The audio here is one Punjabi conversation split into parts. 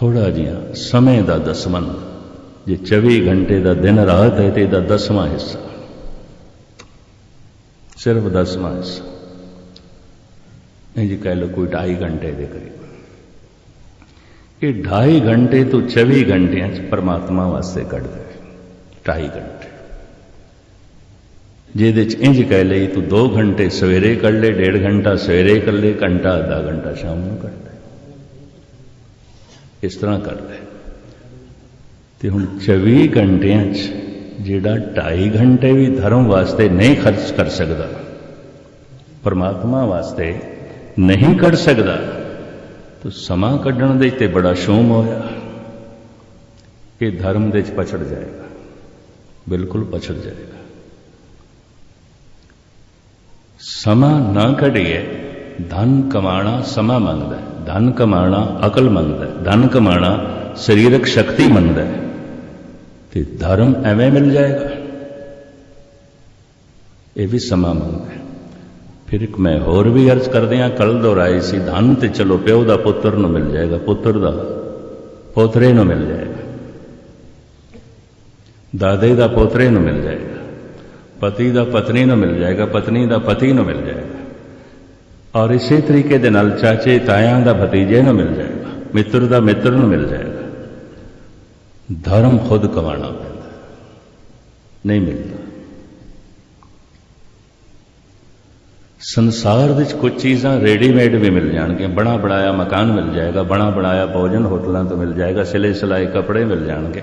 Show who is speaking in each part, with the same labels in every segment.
Speaker 1: ਥੋੜਾ ਜਿਹਾ ਸਮੇਂ ਦਾ ਦਸਮਨ ਜੇ 24 ਘੰਟੇ ਦਾ ਦਿਨ ਰਾਤ ਹੈ ਤੇ ਇਹਦਾ ਦਸਵਾਂ ਹਿੱਸਾ। ਸਿਰਫ ਦਸਵਾਂ ਹਿੱਸਾ। ਇੰਜ ਕਹਿ ਲਓ ਕੋਈ 2.5 ਘੰਟੇ ਦੇ ਕਰੀਬ। ਇਹ 2.5 ਘੰਟੇ ਤੋਂ 24 ਘੰਟਿਆਂ ਚ ਪਰਮਾਤਮਾ ਵਾਸਤੇ ਕੱਢਦੇ 2.5 ਘੰਟੇ। ਜਿਹਦੇ ਚ ਇੰਜ ਕਹਿ ਲਈ ਤੂੰ 2 ਘੰਟੇ ਸਵੇਰੇ ਕੱਢ ਲੈ 1.5 ਘੰਟਾ ਸਵੇਰੇ ਕਰ ਲੈ, ਘੰਟਾ, ਅੱਧਾ ਘੰਟਾ ਸ਼ਾਮ ਨੂੰ ਕੱਢ ਲੈ। ਇਸ ਤਰ੍ਹਾਂ ਕਰਦਾ ਲੈ ਤੇ ਹੁਣ 24 ਘੰਟਿਆਂ 'ਚ ਜਿਹੜਾ 2.5 ਘੰਟੇ ਵੀ ਧਰਮ ਵਾਸਤੇ ਨਹੀਂ ਖਰਚ ਕਰ ਸਕਦਾ, ਪਰਮਾਤਮਾ ਵਾਸਤੇ ਨਹੀਂ ਕੱਢ ਸਕਦਾ, ਤਾਂ ਸਮਾਂ ਕੱਢਣ ਦੇ ਤੇ ਬੜਾ ਸ਼ੋਮ ਹੋਇਆ ਇਹ ਧਰਮ ਦੇ 'ਚ ਪਛੜ ਜਾਏਗਾ। ਬਿਲਕੁਲ ਪਛੜ ਜਾਏਗਾ। ਸਮਾਂ ਨਾ ਕੱਢੀਏ ਧਨ ਕਮਾਣਾ ਸਮਾਂ ਮੰਗਦਾ ਹੈ ਧਨ ਕਮਾਣਾ ਅਕਲ ਮੰਗਦਾ ਹੈ ਧਨ ਕਮਾਣਾ ਸਰੀਰਕ ਸ਼ਕਤੀ ਮੰਗਦਾ ਹੈ ਤੇ ਧਰਮ ਐਵੇਂ ਮਿਲ ਜਾਏਗਾ ਇਹ ਵੀ ਸਮਾਂ ਮੰਗਦਾ ਹੈ ਫਿਰ ਇੱਕ ਮੈਂ ਹੋਰ ਵੀ ਅਰਜ਼ ਕਰਦੇ ਆ ਕੱਲ ਦੁਹਰਾਈ ਸੀ ਧਨ ਤੇ ਚਲੋ ਪਿਓ ਦਾ ਪੁੱਤਰ ਨੂੰ ਮਿਲ ਜਾਏਗਾ ਪੁੱਤਰ ਦਾ ਪੋਤਰੇ ਨੂੰ ਮਿਲ ਜਾਏਗਾ ਦਾਦੇ ਦਾ ਪੋਤਰੇ ਨੂੰ ਮਿਲ ਜਾਏਗਾ ਪਤੀ ਦਾ ਪਤਨੀ ਨੂੰ ਮਿਲ ਜਾਏਗਾ ਪਤਨੀ ਦਾ ਪਤੀ ਨੂੰ ਮਿਲ ਜਾਏਗਾ ਔਰ ਇਸੇ ਤਰੀਕੇ ਦੇ ਨਾਲ ਚਾਚੇ ਤਾਇਆਂ ਦਾ ਭਤੀਜੇ ਨੂੰ ਮਿਲ ਜਾਏਗਾ, ਮਿੱਤਰ ਦਾ ਮਿੱਤਰ ਨੂੰ ਮਿਲ ਜਾਏਗਾ। ਧਰਮ ਖੁਦ ਕਮਾਣਾ ਪੈਂਦਾ, ਨਹੀਂ ਮਿਲਦਾ। ਸੰਸਾਰ ਵਿੱਚ ਕੁਝ ਚੀਜ਼ਾਂ ਰੈਡੀਮੇਡ ਵੀ ਮਿਲ ਜਾਣਗੀਆਂ ਬਣਾ ਬਣਾਇਆ ਮਕਾਨ ਮਿਲ ਜਾਏਗਾ ਬਣਾ ਬਣਾਇਆ ਭੋਜਨ ਹੋਟਲਾਂ ਤੋਂ ਮਿਲ ਜਾਏਗਾ ਸਿਲੇ ਸਿਲਾਏ ਕੱਪੜੇ ਮਿਲ ਜਾਣਗੇ।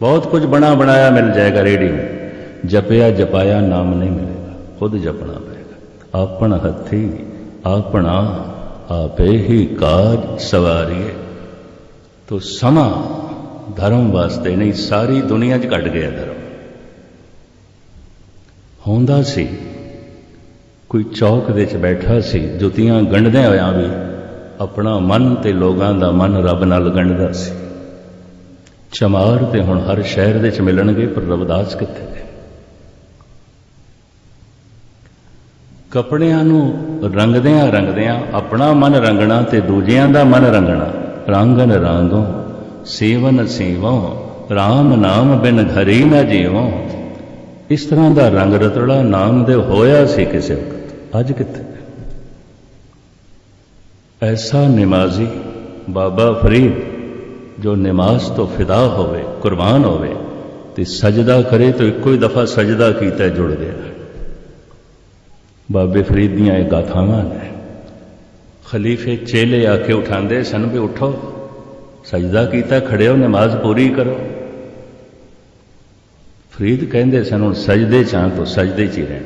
Speaker 1: ਬਹੁਤ ਕੁਝ ਬਣਾ ਬਣਾਇਆ ਮਿਲ ਜਾਏਗਾ ਰੈਡੀਮੇਡ ਜਪਿਆ ਜਪਾਇਆ ਨਾਮ ਨਹੀਂ ਮਿਲੇਗਾ, ਖੁਦ ਜਪਣਾ ਪਏਗਾ, ਆਪਣ ਹੱਥੀ ਆਪਣਾ ਆਪੇ ਹੀ ਕਾਜ ਸਵਾਰੀਏ। ਤੋ ਸਮਾਂ ਧਰਮ ਵਾਸਤੇ ਨਹੀਂ, ਸਾਰੀ ਦੁਨੀਆ 'ਚ ਘਟ ਗਿਆ ਧਰਮ। ਹੁੰਦਾ ਸੀ, ਕੋਈ ਚੌਕ ਦੇ 'ਚ ਬੈਠਾ ਸੀ, ਜੁੱਤੀਆਂ ਗੰਢਦੇ ਹੋਇਆਂ ਵੀ ਆਪਣਾ ਮਨ ਤੇ ਲੋਕਾਂ ਦਾ ਮਨ ਰੱਬ ਨਾਲ ਗੰਢਦਾ ਸੀ। ਚਮਾਰ ਤੇ ਹੁਣ ਹਰ ਸ਼ਹਿਰ ਦੇ ਵਿੱਚ ਮਿਲਣਗੇ, ਪਰ ਰਵਦਾਸ ਕਿੱਥੇ ਕਪੜਿਆਂ ਨੂੰ ਰੰਗਦਿਆਂ ਰੰਗਦਿਆਂ, ਆਪਣਾ ਮਨ ਰੰਗਣਾ ਤੇ ਦੂਜਿਆਂ ਦਾ ਮਨ ਰੰਗਣਾ। ਰੰਗਨ ਰਾਂਗੋ, ਸੇਵਨ ਸੇਵੋ RAM ਨਾਮ ਬਿਨ ਘਰੀ ਨਾ ਜੀਵੋ। ਇਸ ਤਰ੍ਹਾਂ ਦਾ ਰੰਗ ਰਤੜਾ ਨਾਮ ਦੇ ਹੋਇਆ ਸੀ ਕਿਸੇ ਵਕਤ। ਅੱਜ ਕਿੱਥੇ? ਐਸਾ ਨਿਮਾਜ਼ੀ ਬਾਬਾ ਫਰੀਦ, ਜੋ ਨਮਾਜ਼ ਤੋਂ ਫਿਦਾ ਹੋਵੇ, ਕੁਰਬਾਨ ਹੋਵੇ, ਤੇ ਸਜਦਾ ਕਰੇ, ਤਾਂ ਇੱਕੋ ਹੀ ਦਫਾ ਸਜਦਾ ਕੀਤਾ ਜੁੜ ਗਿਆ। ਬਾਬੇ ਫਰੀਦ ਦੀਆਂ ਇਹ ਗਾਥਾਵਾਂ ਨੇ। ਖਲੀਫੇ ਚੇਲੇ ਆ ਕੇ ਉਠਾਉਂਦੇ ਸਨ ਵੀ ਉਠੋ, ਸਜਦਾ ਕੀਤਾ ਖੜੇ ਹੋ ਨਮਾਜ਼ ਪੂਰੀ ਕਰੋ। ਫਰੀਦ ਕਹਿੰਦੇ ਸਨ, ਹੁਣ ਸਜਦੇ ਚਾਂ ਤੋਂ ਸਜਦੇ ਚ ਹੀ ਰਹਿਣ।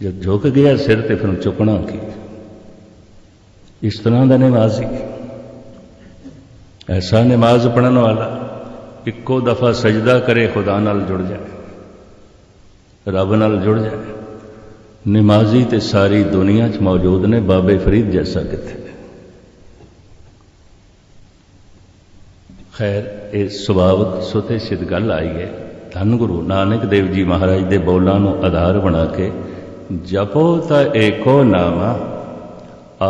Speaker 1: ਜਦ ਝੁਕ ਗਿਆ ਸਿਰ ਤੇ ਫਿਰ ਚੁੱਕਣਾ ਕੀ? ਇਸ ਤਰ੍ਹਾਂ ਦਾ ਨਮਾਜ਼ੀ ਐਸਾ ਨਮਾਜ਼ ਪੜਨ ਵਾਲਾ ਇੱਕੋ ਦਫਾ ਸਜਦਾ ਕਰੇ, ਖੁਦਾ ਨਾਲ ਜੁੜ ਜਾਏ, ਰੱਬ ਨਾਲ ਜੁੜ ਜਾਏ। ਨਮਾਜ਼ੀ ਤੇ ਸਾਰੀ ਦੁਨੀਆ 'ਚ ਮੌਜੂਦ ਨੇ ਬਾਬੇ ਫਰੀਦ ਜੈਸਾ ਕਿੱਥੇ? ਖੈਰ, ਇਹ ਸੁਭਾਵਕ ਸੁਤੇ ਸਿੱਧ ਗੱਲ ਆਈ ਹੈ। ਧੰਨ ਗੁਰੂ ਨਾਨਕ ਦੇਵ ਜੀ ਮਹਾਰਾਜ ਦੇ ਬੋਲਾਂ ਨੂੰ ਆਧਾਰ ਬਣਾ ਕੇ, ਜਪੋ ਤਾਂ ਏਕੋ ਨਾਮਾ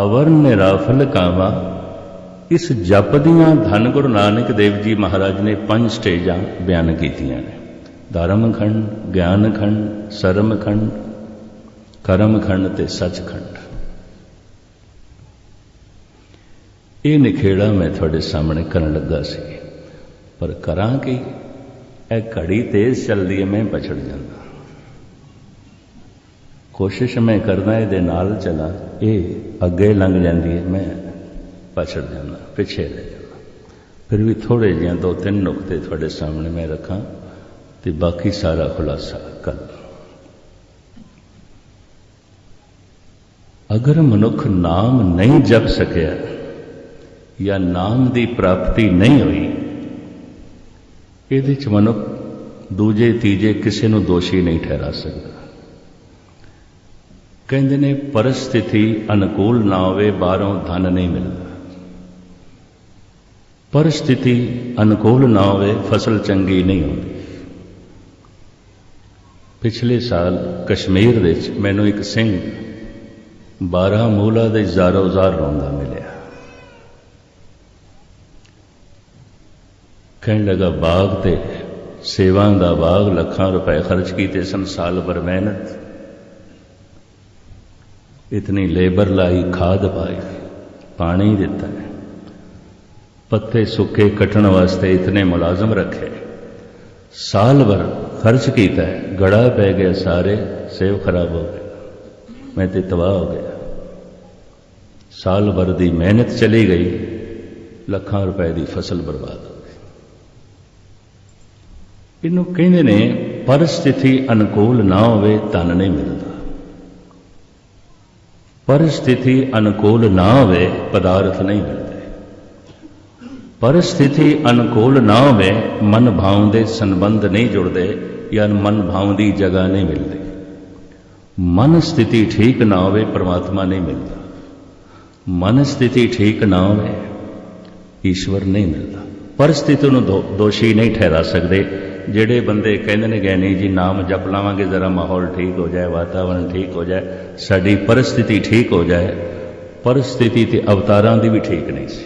Speaker 1: ਅਵਰ ਨਿਰਾਫਲ ਕਾਮਾ। ਇਸ ਜਪ ਦੀਆਂ ਧੰਨ ਗੁਰੂ ਨਾਨਕ ਦੇਵ ਜੀ ਮਹਾਰਾਜ ਨੇ ਪੰਜ ਸਟੇਜਾਂ ਬਿਆਨ ਕੀਤੀਆਂ ਨੇ। ਧਰਮ ਖੰਡ, ਗਿਆਨ ਖੰਡ, ਸਰਮ ਖੰਡ ਕਰਮ ਖੰਡ ਤੇ ਸੱਚਖੰਡ। ਇਹ ਨਿਖੇੜਾ ਮੈਂ ਤੁਹਾਡੇ ਸਾਹਮਣੇ ਕਰਨ ਲੱਗਾ ਸੀ। ਪਰ ਕਰਾਂ ਕਿ? ਇਹ ਘੜੀ ਤੇਜ਼ ਚੱਲਦੀ ਹੈ, ਮੈਂ ਪਛੜ ਜਾਂਦਾ। ਕੋਸ਼ਿਸ਼ ਮੈਂ ਕਰਦਾ ਇਹਦੇ ਨਾਲ ਚਲਾ। ਇਹ ਅੱਗੇ ਲੰਘ ਜਾਂਦੀ ਹੈ, ਮੈਂ ਪਛੜ ਜਾਂਦਾ, ਪਿੱਛੇ ਰਹਿ ਜਾਂਦਾ। ਫਿਰ ਵੀ ਥੋੜੇ ਜਿਹਾ ਦੋ ਤਿੰਨ ਨੁਕਤੇ ਤੁਹਾਡੇ ਸਾਹਮਣੇ ਮੈਂ ਰੱਖਾਂ ਤੇ ਬਾਕੀ ਸਾਰਾ ਖੁਲਾਸਾ ਕਰ ਅਗਰ ਮਨੁੱਖ ਨਾਮ ਨਹੀਂ ਜਪ ਸਕਿਆ ਜਾਂ ਨਾਮ ਦੀ ਪ੍ਰਾਪਤੀ ਨਹੀਂ ਹੋਈ, ਇਹਦੇ ਚ ਮਨੁੱਖ ਦੂਜੇ, ਤੀਜੇ ਕਿਸੇ ਨੂੰ ਦੋਸ਼ੀ ਨਹੀਂ ਠਹਿਰਾ ਸਕਦਾ। ਕਹਿੰਦੇ ਨੇ, ਪਰਿਸਥਿਤੀ ਅਨੁਕੂਲ ਨਾ ਹੋਵੇ, ਬਾਹਰੋਂ ਧਨ ਨਹੀਂ ਮਿਲਦਾ। ਪਰਿਸਥਿਤੀ ਅਨੁਕੂਲ ਨਾ ਹੋਵੇ, ਫਸਲ ਚੰਗੀ ਨਹੀਂ ਹੁੰਦੀ। ਪਿਛਲੇ ਸਾਲ ਕਸ਼ਮੀਰ ਵਿੱਚ ਮੈਨੂੰ ਇੱਕ ਸਿੰਘ 12 ਮੂਲਾ ਦੇ ਜ਼ਾਰੋ ਜ਼ਾਰ ਰੋਂਦਾ ਮਿਲਿਆ। ਕਹਿਣ ਲੱਗਾ, ਬਾਗ ਤੇ ਸੇਵਾ ਦਾ ਬਾਗ ਲੱਖਾਂ ਰੁਪਏ ਖਰਚ ਕੀਤੇ ਸਨ ਸਾਲ ਭਰ ਮਿਹਨਤ। ਇਤਨੀ ਲੇਬਰ ਲਾਈ, ਖਾਦ ਪਾਈ, ਪਾਣੀ ਦਿੱਤਾ। ਪੱਤੇ ਸੁੱਕੇ ਕੱਟਣ ਵਾਸਤੇ ਇਤਨੇ ਮੁਲਾਜ਼ਮ ਰੱਖੇ। ਸਾਲ ਭਰ ਖਰਚ ਕੀਤਾ, ਗੜਾ ਪੈ ਗਿਆ ਸਾਰੇ ਸੇਵ ਖਰਾਬ ਹੋ ਗਏ। ਮੈਂ ਤੇ ਤਬਾਹ ਹੋ ਗਿਆ। ਸਾਲ ਭਰ ਦੀ ਮਿਹਨਤ ਚਲੀ ਗਈ, ਲੱਖਾਂ ਰੁਪਏ ਦੀ ਫਸਲ ਬਰਬਾਦ ਹੋ ਗਈ। ਇਹਨੂੰ ਕਹਿੰਦੇ ਨੇ, ਪਰਿਸਥਿਤੀ ਅਨੁਕੂਲ ਨਾ ਹੋਵੇ ਧਨ ਨਹੀਂ ਮਿਲਦਾ। ਪਰਿਸਥਿਤੀ ਅਨੁਕੂਲ ਨਾ ਹੋਵੇ, ਪਦਾਰਥ ਨਹੀਂ ਮਿਲਦੇ। ਪਰਿਸਥਿਤੀ ਅਨੁਕੂਲ ਨਾ ਹੋਵੇ, ਮਨ ਭਾਵ ਦੇ ਸੰਬੰਧ ਨਹੀਂ ਜੁੜਦੇ, ਜਾਂ ਮਨ ਭਾਉਂਦੀ ਜਗ੍ਹਾ ਨਹੀਂ ਮਿਲਦੀ। ਮਨ ਸਥਿਤੀ ਠੀਕ ਨਾ ਹੋਵੇ, ਪਰਮਾਤਮਾ ਨਹੀਂ ਮਿਲਦਾ। ਮਨ ਸਥਿਤੀ ਠੀਕ ਨਾ ਹੋਵੇ, ਈਸ਼ਵਰ ਨਹੀਂ ਮਿਲਦਾ। ਪਰਿਸਥਿਤੀ ਨੂੰ ਦੋ- ਦੋਸ਼ੀ ਨਹੀਂ ਠਹਿਰਾ ਸਕਦੇ। ਜਿਹੜੇ ਬੰਦੇ ਕਹਿੰਦੇ ਨੇ ਗਿਆਨੀ ਜੀ, ਨਾਮ ਜਪ ਲਾਵਾਂਗੇ, ਜ਼ਰਾ ਮਾਹੌਲ ਠੀਕ ਹੋ ਜਾਏ ਵਾਤਾਵਰਣ ਠੀਕ ਹੋ ਜਾਏ, ਸਾਡੀ ਪਰਿਸਥਿਤੀ ਠੀਕ ਹੋ ਜਾਏ, ਪਰਿਸਥਿਤੀ ਤੇ ਅਵਤਾਰਾਂ ਦੀ ਵੀ ਠੀਕ ਨਹੀਂ ਸੀ।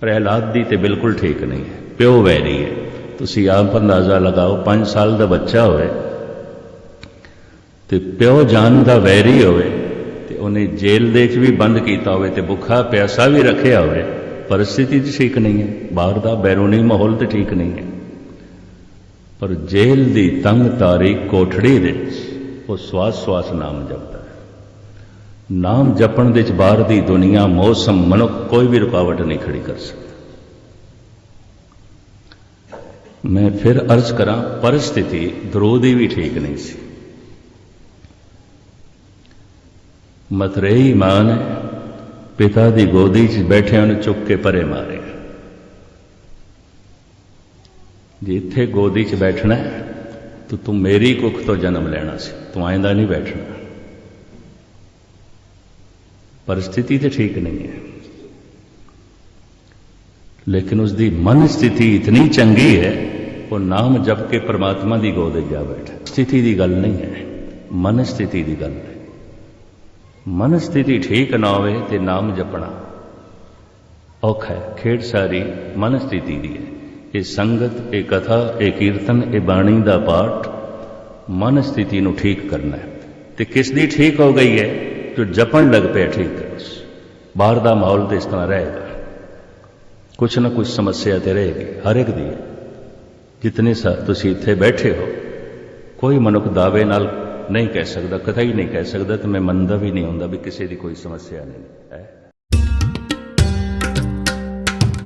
Speaker 1: ਪ੍ਰਹਿਲਾਦ ਦੀ ਤੇ ਬਿਲਕੁਲ ਠੀਕ ਨਹੀਂ ਹੈ। ਪਿਓ ਵੈਰੀ ਹੈ। ਤੁਸੀਂ ਆਪ ਅੰਦਾਜ਼ਾ ਲਗਾਓ 5 ਸਾਲ ਦਾ ਬੱਚਾ ਹੋਵੇ ਤੇ ਪਿਓ ਜਾਨ ਦਾ ਵੈਰੀ ਹੋਵੇ ਤੇ ਉਹਨੇ ਜੇਲ੍ਹ ਦੇ ਵਿੱਚ ਵੀ ਬੰਦ ਕੀਤਾ ਹੋਵੇ ਤੇ ਭੁੱਖਾ ਪਿਆਸਾ ਵੀ ਰੱਖਿਆ ਹੋਵੇ, ਪਰਿਸਥਿਤੀ ਤੇ ਠੀਕ ਨਹੀਂ ਹੈ। ਬਾਹਰ ਦਾ ਬੈਰੂਨੀ ਮਾਹੌਲ ਤੇ ਠੀਕ ਨਹੀਂ ਹੈ। ਪਰ ਜੇਲ੍ਹ ਦੀ ਤੰਗ ਤਾਰੀ ਕੋਠੜੀ ਦੇ ਉਹ ਸਵਾਸ ਸਵਾਸ ਨਾਮ ਜਪਦਾ ਹੈ। ਨਾਮ ਜਪਣ ਦੇ ਵਿੱਚ ਬਾਹਰ ਦੀ ਦੁਨੀਆ, ਮੌਸਮ, ਮਨੁੱਖ ਕੋਈ ਵੀ ਰੁਕਾਵਟ ਨਹੀਂ ਖੜੀ ਕਰ ਸਕਦਾ। ਮੈਂ ਫਿਰ ਅਰਜ਼ ਕਰਾਂ, ਪਰਿਸਥਿਤੀ ਦਰੋਦੀ ਵੀ ਠੀਕ ਨਹੀਂ ਸੀ। ਮਤਰੇਈ ਮਾਂ ਨੇ ਪਿਤਾ ਦੀ ਗੋਦੀ 'ਚ ਬੈਠੇ ਉਹਨੂੰ ਚੁੱਕ ਕੇ ਪਰੇ ਮਾਰਿਆ। ਇੱਥੇ ਗੋਦੀ 'ਚ ਬੈਠਣਾ ਤਾਂ ਤੂੰ ਮੇਰੀ ਕੁੱਖ ਤੋਂ ਜਨਮ ਲੈਣਾ ਸੀ। ਤੂੰ ਆਇਂਦਾ ਨਹੀਂ ਬੈਠਣਾ। ਪਰਿਸਥਿਤੀ ਤੇ ਠੀਕ ਨਹੀਂ ਹੈ। ਲੇਕਿਨ ਉਸ ਦੀ ਮਨ ਸਥਿਤੀ ਇਤਨੀ ਚੰਗੀ ਹੈ, ਉਹ ਨਾਮ ਜਪ ਕੇ ਪਰਮਾਤਮਾ ਦੀ ਗੋਦ 'ਚ ਜਾ ਬੈਠਾ। ਸਥਿਤੀ ਦੀ ਗੱਲ ਨਹੀਂ ਹੈ, ਮਨ ਸਥਿਤੀ ਦੀ ਗੱਲ ਹੈ। ਮਨ ਸਥਿਤੀ ਠੀਕ ਨਾ ਹੋਵੇ ਤੇ ਨਾਮ ਜਪਣਾ ਔਖਾ ਹੈ। ਖੇਡ ਸਾਰੀ ਮਨ ਸਥਿਤੀ ਦੀ ਹੈ। ਇਹ ਸੰਗਤ, ਇਹ ਕਥਾ, ਇਹ ਕੀਰਤਨ, ਇਹ ਬਾਣੀ ਦਾ ਪਾਠ ਮਨ ਸਥਿਤੀ ਨੂੰ ਠੀਕ ਕਰਨਾ ਹੈ। ਤੇ ਕਿਸ ਦੀ ਠੀਕ ਹੋ ਗਈ ਹੈ? ਜੋ ਜਪਣ ਲੱਗ ਪਿਆ ਠੀਕ ਬਾਹਰ ਦਾ ਮਾਹੌਲ ਤੇ ਇਸ ਤਰ੍ਹਾਂ ਰਹੇਗਾ। ਕੁਛ ਨਾ ਕੁਛ ਸਮੱਸਿਆ ਤੇ ਰਹੇਗੀ, ਹਰ ਇੱਕ ਦੀ ਜਿਤਨੇ ਤੁਸੀਂ ਇੱਥੇ ਬੈਠੇ ਹੋ, ਕੋਈ ਮਨੁੱਖ ਦਾਅਵੇ ਨਾਲ ਨਹੀਂ ਕਹਿ ਸਕਦਾ, ਕਥਾ ਹੀ ਨਹੀਂ ਕਹਿ ਸਕਦਾ, ਤੇ ਮੈਂ ਮੰਨਦਾ ਵੀ ਨਹੀਂ ਹੁੰਦਾ ਵੀ ਕਿਸੇ ਦੀ ਕੋਈ ਸਮੱਸਿਆ ਨਹੀਂ, ਹੈ?